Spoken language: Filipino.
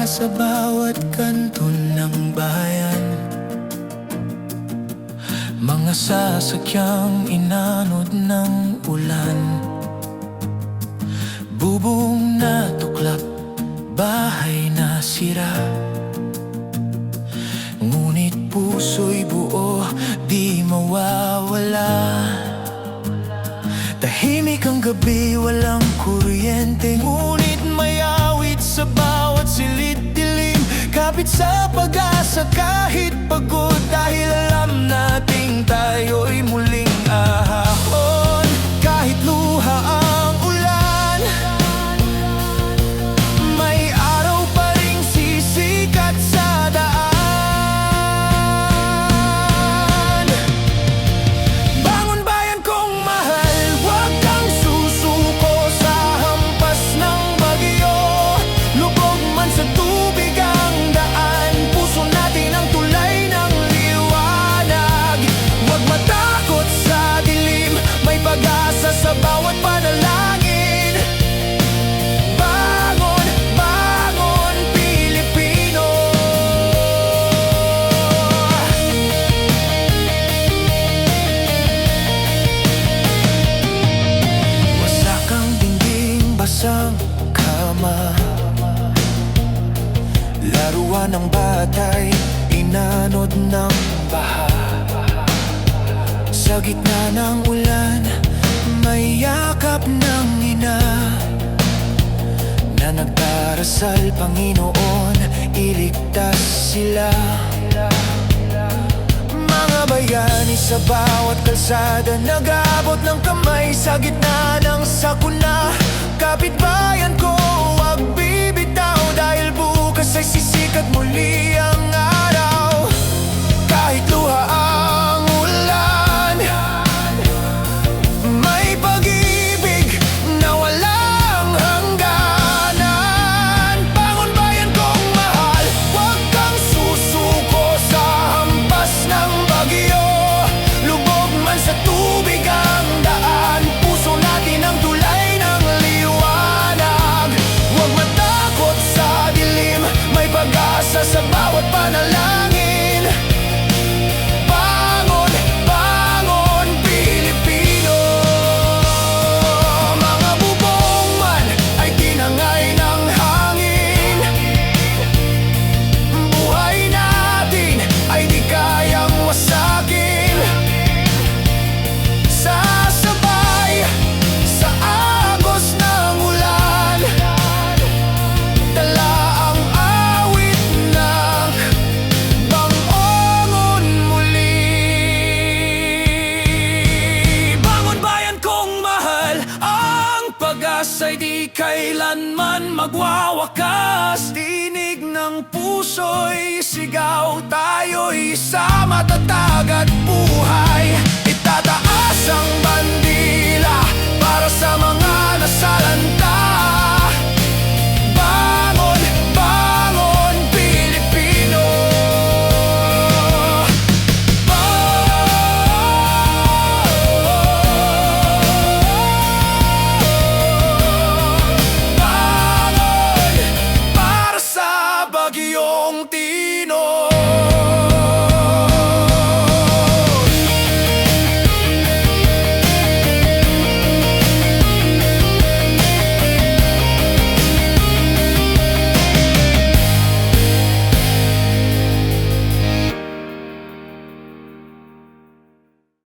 Mula sa bawat kanto ng bayan. Mga sasakyang inanod ng ulan. Bubong na tuklap, bahay na sira. Ngunit puso'y buo, di mawawala. Tahimik ang gabi, walang kuryenteng ulan Kapit sa pag-asa kahit pagod basang kama. Laruan ng batay, inanod ng baha. Sa gitna ng ulan, may yakap ng ina. Na nagdarasal, Panginoon, iligtas sila. Mga bayani sa bawat kalsada Nag-aabot ng kamay sa gitna ng sakuna Kapitbayan ko, Di kailanman magwawakas. Tinig ng puso'y sigaw Tayo'y sa matatag at buhay. Itataas ang bandila.